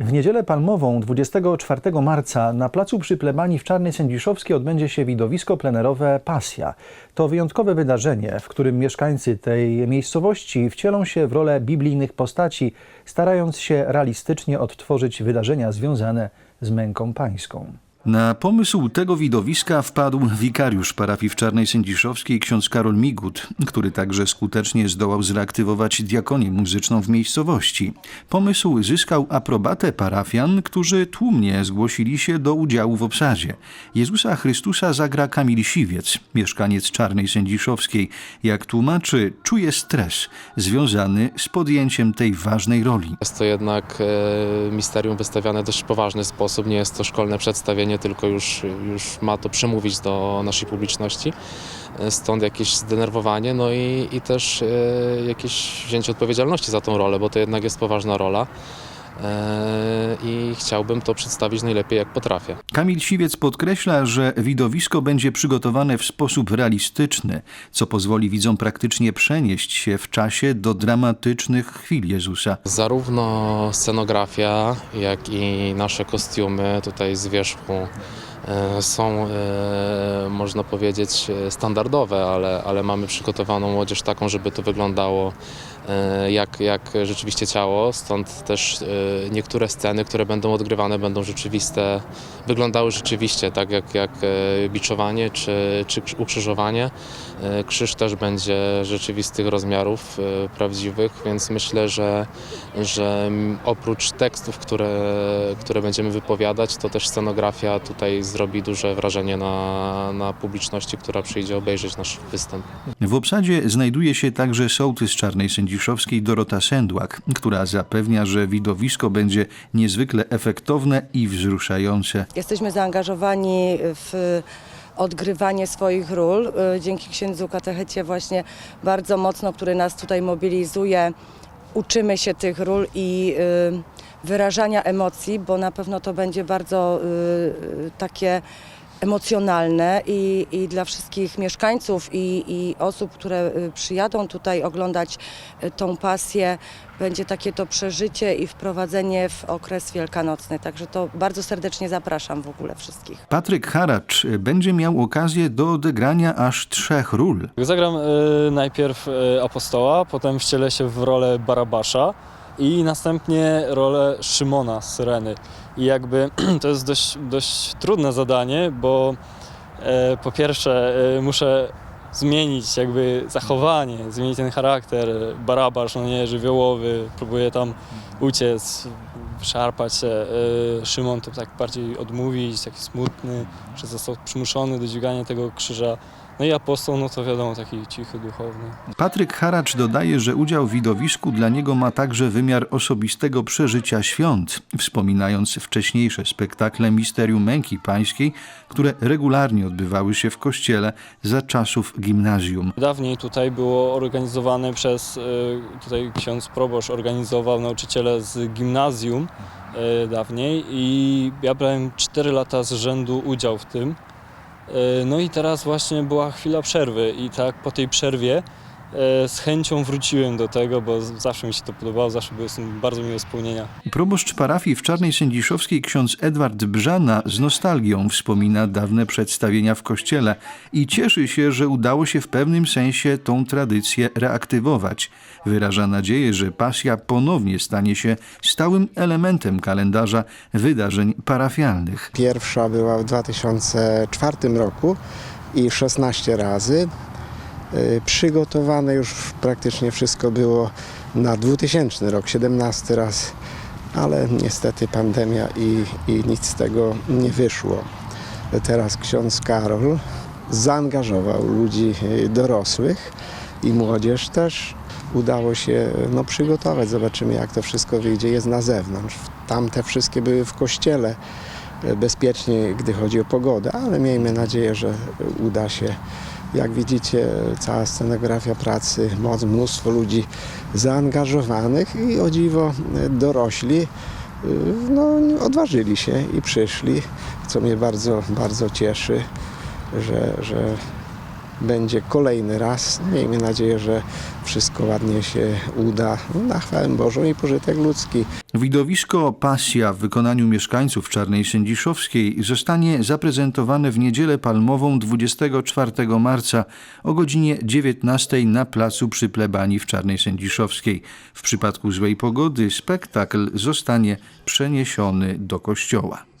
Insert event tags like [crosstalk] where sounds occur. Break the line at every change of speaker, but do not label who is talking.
W niedzielę palmową 24 marca na placu przy plebanii w Czarnej Sędziszowskiej odbędzie się widowisko plenerowe Pasja. To wyjątkowe wydarzenie, w którym mieszkańcy tej miejscowości wcielą się w rolę biblijnych postaci, starając się realistycznie odtworzyć wydarzenia związane z męką pańską. Na pomysł tego widowiska wpadł wikariusz parafii w Czarnej Sędziszowskiej ksiądz Karol Migut, który także skutecznie zdołał zreaktywować diakonię muzyczną w miejscowości. Pomysł zyskał aprobatę parafian, którzy tłumnie zgłosili się do udziału w obsadzie. Jezusa Chrystusa zagra Kamil Siwiec, mieszkaniec Czarnej Sędziszowskiej. Jak tłumaczy, czuje stres związany z podjęciem tej ważnej roli.
Jest to jednak e, misterium wystawiane w dość poważny sposób. Nie jest to szkolne przedstawienie, tylko już, już ma to przemówić do naszej publiczności. E, Stąd jakieś zdenerwowanie, no i, i też e, jakieś wzięcie odpowiedzialności za tą rolę, bo to jednak jest poważna rola. E, I chciałbym to przedstawić najlepiej jak potrafię.
Kamil Siwiec podkreśla, że widowisko będzie przygotowane w sposób realistyczny, co pozwoli widzom praktycznie przenieść się w czasie do dramatycznych chwil Jezusa.
Zarówno scenografia, jak i nasze kostiumy tutaj z wierzchu e, są, e, można powiedzieć, e, standardowe, ale, ale mamy przygotowaną młodzież taką, żeby to wyglądało jak, jak rzeczywiście ciało. Stąd też e, niektóre sceny, które będą odgrywane, będą rzeczywiste, wyglądały rzeczywiście tak jak, jak e, biczowanie czy, czy krz- ukrzyżowanie. E, Krzyż też będzie rzeczywistych rozmiarów, e, prawdziwych, więc myślę, że, że oprócz tekstów, które, które będziemy wypowiadać, to też scenografia tutaj zrobi duże wrażenie na, na publiczności, która przyjdzie obejrzeć nasz występ.
W obsadzie znajduje się także sołtys Czarnej Sędziszowskiej Dorota Sendłak, która zapewnia, że widowisko będzie niezwykle efektowne i wzruszające.
Jesteśmy zaangażowani w odgrywanie swoich ról. Y, Dzięki księdzu katechecie właśnie bardzo mocno, który nas tutaj mobilizuje, uczymy się tych ról i y, wyrażania emocji, bo na pewno to będzie bardzo y, takie emocjonalne i, i dla wszystkich mieszkańców i, i osób, które y, przyjadą tutaj oglądać y, tą pasję, będzie takie to przeżycie i wprowadzenie w okres wielkanocny. Także to bardzo serdecznie zapraszam w ogóle wszystkich.
Patryk Haracz będzie miał okazję do odegrania aż trzech ról.
Zagram e, najpierw e, apostoła, potem wcielę się w rolę Barabasza i następnie rolę Szymona z Syreny. I jakby [clears throat] to jest dość, dość trudne zadanie, bo e, po pierwsze e, muszę zmienić jakby zachowanie, zmienić ten charakter. Barabasz, no nie, żywiołowy, próbuje tam uciec, szarpać się. E, Szymon to tak bardziej odmówić, taki smutny, że został przymuszony do dźwigania tego krzyża. No i apostoł, no to wiadomo, taki cichy, duchowny.
Patryk Haracz dodaje, że udział w widowisku dla niego ma także wymiar osobistego przeżycia świąt, wspominając wcześniejsze spektakle Misterium Męki Pańskiej, które regularnie odbywały się w kościele za czasów gimnazjum.
Dawniej tutaj było organizowane przez, e, tutaj ksiądz proboszcz organizował nauczyciele z gimnazjum e, dawniej i ja brałem 4 lata z rzędu udział w tym. E, No i teraz właśnie była chwila przerwy i tak po tej przerwie z chęcią wróciłem do tego, bo zawsze mi się to podobało, zawsze było z tym bardzo miłe spełnienia.
Proboszcz parafii w Czarnej Sędziszowskiej ksiądz Edward Brzana z nostalgią wspomina dawne przedstawienia w kościele i cieszy się, że udało się w pewnym sensie tą tradycję reaktywować. Wyraża nadzieję, że pasja ponownie stanie się stałym elementem kalendarza wydarzeń parafialnych.
Pierwsza była w 2004 roku i 16 razy. Y, Przygotowane już praktycznie wszystko było na 2000 rok, 17 raz, ale niestety pandemia i, i nic z tego nie wyszło. Teraz ksiądz Karol zaangażował ludzi y, dorosłych i młodzież też. Udało się no, przygotować. Zobaczymy, jak to wszystko wyjdzie. Jest na zewnątrz. Tamte wszystkie były w kościele e, bezpiecznie, gdy chodzi o pogodę, ale miejmy nadzieję, że uda się. Jak widzicie, cała scenografia pracy, moc, mnóstwo ludzi zaangażowanych i o dziwo e, dorośli e, no, odważyli się i przyszli, co mnie bardzo, bardzo cieszy, że, że będzie kolejny raz. Miejmy nadzieję, że wszystko ładnie się uda no, na chwałę Bożą i pożytek ludzki.
Widowisko Pasja w wykonaniu mieszkańców Czarnej Sędziszowskiej zostanie zaprezentowane w niedzielę palmową 24 marca o godzinie 19 na placu przy plebanii w Czarnej Sędziszowskiej. W przypadku złej pogody spektakl zostanie przeniesiony do kościoła.